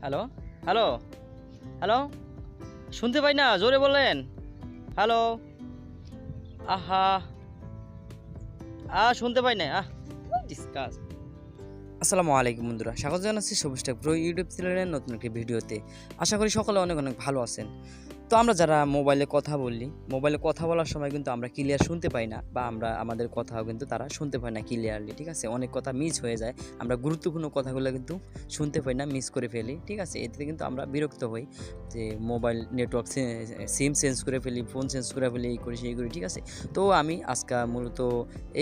Hello? Hello? Hello? শুনতে পাই না, জোরে বলেন হ্যালো? আহা। আ শুনতে পাই না। আহ ডিসকাস আসসালামু আলাইকুম বন্ধুরা, স্বাগত জানাচ্ছি সবুজ প্রো ইউটিউব চ্যানেলের নতুন একটি ভিডিওতে। আশা করি সকলে অনেক অনেক ভালো আছেন। তো আমরা যারা মোবাইলে কথা বলি, মোবাইলে কথা বলার সময় কিন্তু আমরা ক্লিয়ার শুনতে পাই না বা আমরা আমাদের কথাও কিন্তু তারা শুনতে পায় না ক্লিয়ারলি ঠিক আছে? অনেক কথা মিস হয়ে যায়। আমরা গুরুত্বপূর্ণ কথাগুলো কিন্তু শুনতে পাই না মিস করে ফেলি, ঠিক আছে? এতে কিন্তু আমরা বিরক্ত হই যে মোবাইল নেটওয়ার্ক সিম চেঞ্জ করে ফেলি ফোন চেঞ্জ করে ফেলি, এই করি, সেই করি, ঠিক আছে? তো আমি আজকে মূলত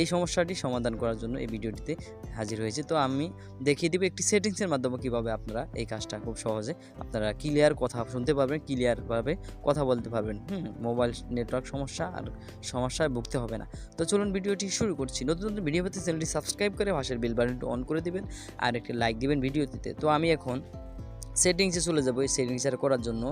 এই সমস্যাটি সমাধান করার জন্য এই ভিডিওটিতে হাজির হয়েছে। তো আমি দেখিয়ে দিব একটি সেটিংসের মাধ্যমে কীভাবে আপনারা এই কাজটা খুব সহজে আপনারা ক্লিয়ার কথা শুনতে পারবেন ক্লিয়ারভাবে কথা বলতে পারবেন। হুম, মোবাইল নেটওয়ার্ক সমস্যা আর সমস্যায় ভুগতে হবে না। তো চলুন ভিডিওটি শুরু করছি। নতুন নতুন ভিডিও পেতে চ্যানেলটি সাবস্ক্রাইব করে পাশের বেল বাটনটি অন করে দিবেন আর একটি লাইক দিবেন ভিডিওটিতে। তো আমি এখন সেটিংসে চলে যাব এই সেটিংসে করার জন্য।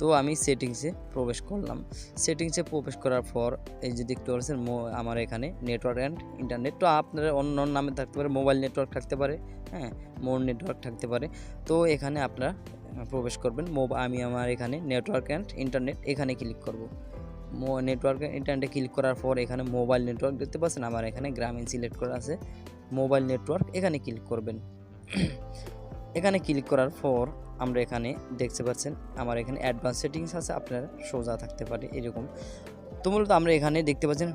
তো আমি সেটিংসে প্রবেশ করলাম। সেটিংসে প্রবেশ করার পর এই যে দেখতে পাচ্ছেন আমার এখানে নেটওয়ার্ক অ্যান্ড ইন্টারনেট তো আপনার অন্য অন্য নামে থাকতে পারে মোবাইল নেটওয়ার্ক থাকতে পারে হ্যাঁ মোর নেটওয়ার্ক থাকতে পারে। তো এখানে আপনারা প্রবেশ করবেন। আমি আমার এখানে নেটওয়ার্ক অ্যান্ড ইন্টারনেট এখানে ক্লিক করব। নেটওয়ার্ক ইন্টারনেটে ক্লিক করার পর এখানে মোবাইল নেটওয়ার্ক দেখতে পাচ্ছেন, আমার এখানে গ্রামীণ সিলেক্ট করা আছে। মোবাইল নেটওয়ার্ক এখানে ক্লিক করবেন। এখানে ক্লিক করার পর আমরা এখানে দেখতে পাচ্ছেন, আমার এখানে অ্যাডভান্স সেটিংস আছে, আপনার সোজা থাকতে পারে এরকম। তো মূলত আমরা এখানে দেখতে পাচ্ছেন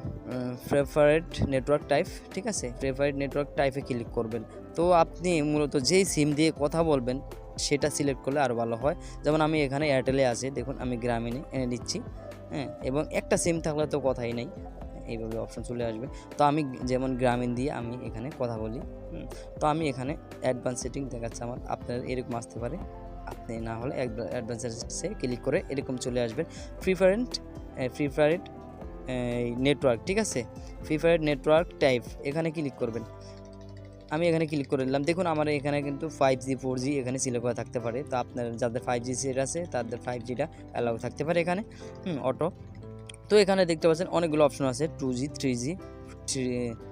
প্রেফারেড নেটওয়ার্ক টাইপ ঠিক আছে? প্রেফারেড নেটওয়ার্ক টাইপে ক্লিক করবেন। তো আপনি মূলত যেই সিম দিয়ে কথা বলবেন, সেটা সিলেক্ট করলে আরও ভালো হয়। যেমন আমি এখানে এয়ারটেলে আছে, দেখুন আমি গ্রামীণে এনে দিচ্ছি হ্যাঁ এবং একটা সিম থাকলে তো কথাই নেই। এইভাবে অপশন চলে আসবে। তো আমি যেমন গ্রামীণ দিয়ে আমি এখানে কথা বলি তো আমি এখানে অ্যাডভান্স সেটিং দেখাচ্ছে আমার, আপনার এরকম আসতে পারে। আপনি না হলে অ্যাডভান্সে ক্লিক করে এরকম চলে আসবেন প্রিফারেন্ট প্রিফারেড নেটওয়ার্ক ঠিক আছে? ফ্রি প্রিফারেড নেটওয়ার্ক টাইপ এখানে ক্লিক করবেন। আমি এখানে ক্লিক করে দিলাম দেখুন, আমার এখানে কিন্তু ফাইভ জি ফোর জি এখানে সিলেক্ট করা থাকতে পারে। তো আপনার যাদের ফাইভ জি সেট আছে, তাদের ফাইভ জিটা অ্যালাউ থাকতে পারে এখানে। হুম অটো তো এখানে দেখতে পাচ্ছেন অনেকগুলো অপশন আছে two G three G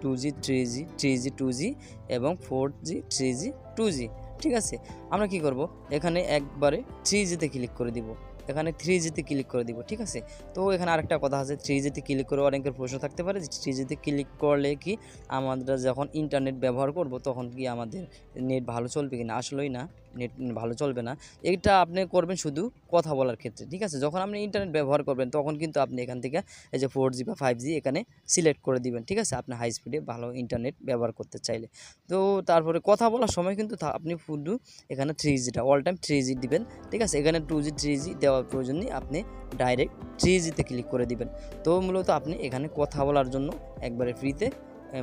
two G three G three G two G এবং four G three G two G ঠিক আছে? আমরা কি করব? এখানে একবারে থ্রি জিতে ক্লিক করে দিব। এখানে থ্রি জিতে ক্লিক করে দিব, ঠিক আছে? তো এখানে আরেকটা কথা আছে থ্রি জিতে ক্লিক করে অনেকের প্রশ্ন থাকতে পারে যে থ্রি জিতে ক্লিক করলে কি আমরা যখন ইন্টারনেট ব্যবহার করব তখন কি আমাদের নেট ভালো চলবে কি না আসলেই না নেট ভালো চলবে না। এটা আপনি করবেন শুধু কথা বলার ক্ষেত্রে, ঠিক আছে? যখন আপনি ইন্টারনেট ব্যবহার করবেন তখন কিন্তু আপনি এখান থেকে এই যে ফোর জি বা ফাইভ জি এখানে সিলেক্ট করে দিবেন, ঠিক আছে? আপনি হাই স্পিডে ভালো ইন্টারনেট ব্যবহার করতে চাইলে। তো তারপরে কথা বলার সময় কিন্তু আপনি শুধু এখানে থ্রি জিটা অল টাইম থ্রি জি দিবেন, ঠিক আছে? এখানে টু জি থ্রি জি দেওয়ার প্রয়োজন নেই আপনি ডাইরেক্ট থ্রি জিতে ক্লিক করে দিবেন। তো মূলত আপনি এখানে কথা বলার জন্য একবারে ফ্রিতে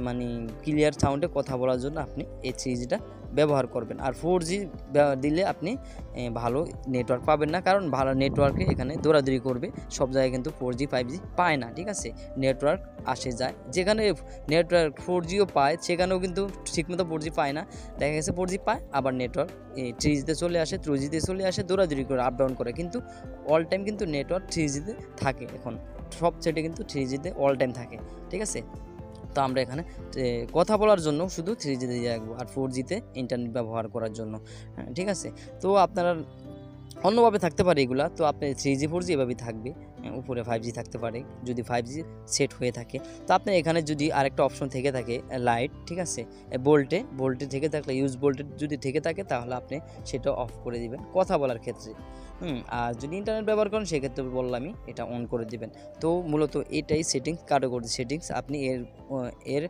মানে ক্লিয়ার সাউন্ডে কথা বলার জন্য আপনি এই থ্রি জিটা ব্যবহার করবেন। আর ফোর জি দিলে আপনি ভালো নেটওয়ার্ক পাবেন না। কারণ ভালো নেটওয়ার্কে এখানে দৌড়াদৌড়ি করবে, সব জায়গায় কিন্তু ফোর জি ফাইভ জি পায় না, ঠিক আছে? নেটওয়ার্ক আসে, যায়। যেখানে নেটওয়ার্ক ফোর জিও পায়, সেখানেও কিন্তু ঠিকমতো ফোর জি পায় না। দেখা গেছে ফোর জি পায়, আবার নেটওয়ার্ক থ্রি জিতে চলে আসে থ্রি জিতে চলে আসে, দৌড়াদৌড়ি করে আপ ডাউন করে। কিন্তু অল টাইম কিন্তু নেটওয়ার্ক থ্রি জিতে থাকে। এখন সব সেটে কিন্তু থ্রি জিতে অল টাইম থাকে, ঠিক আছে? তো আমরা এখানে কথা বলার জন্য শুধু থ্রি জিতে দিয়ে রাখব আর ফোর জিতে ইন্টারনেট ব্যবহার করার জন্য। হ্যাঁ, ঠিক আছে? তো আপনারা অন্যভাবে থাকতে পারে এগুলা তো আপনি থ্রি জি ফোর জি এভাবেই থাকবে। হ্যাঁ, উপরে ফাইভ জি থাকতে পারে যদি ফাইভ জি সেট হয়ে থাকে। তো আপনার এখানে যদি আরেকটা অপশন থেকে থাকে লাইট ঠিক আছে? বোল্টে বোল্টে থেকে থাকলে ইউজ বোল্টে যদি থেকে থাকে তাহলে আপনি সেটা অফ করে দিবেন। কথা বলার ক্ষেত্রে। হুম, আর যদি ইন্টারনেট ব্যবহার করেন, সেক্ষেত্রে বললামই এটা অন করে দিবেন। তো মূলত এটাই সেটিংস কার্যকরী সেটিংস আপনি এর এর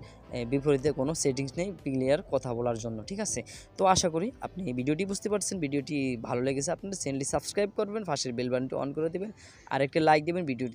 বিপরীতে কোনো সেটিংস নেই ক্লিয়ার কথা বলার জন্য, ঠিক আছে? তো আশা করি আপনি এই ভিডিওটি বুঝতে পারছেন, ভিডিওটি ভালো লেগেছে আপনি চ্যানেলটি সাবস্ক্রাইব করবেন, পাশের বেল বাটনটি অন করে দেবেন আর একটা লাইক দেবেন, ভিডিওটি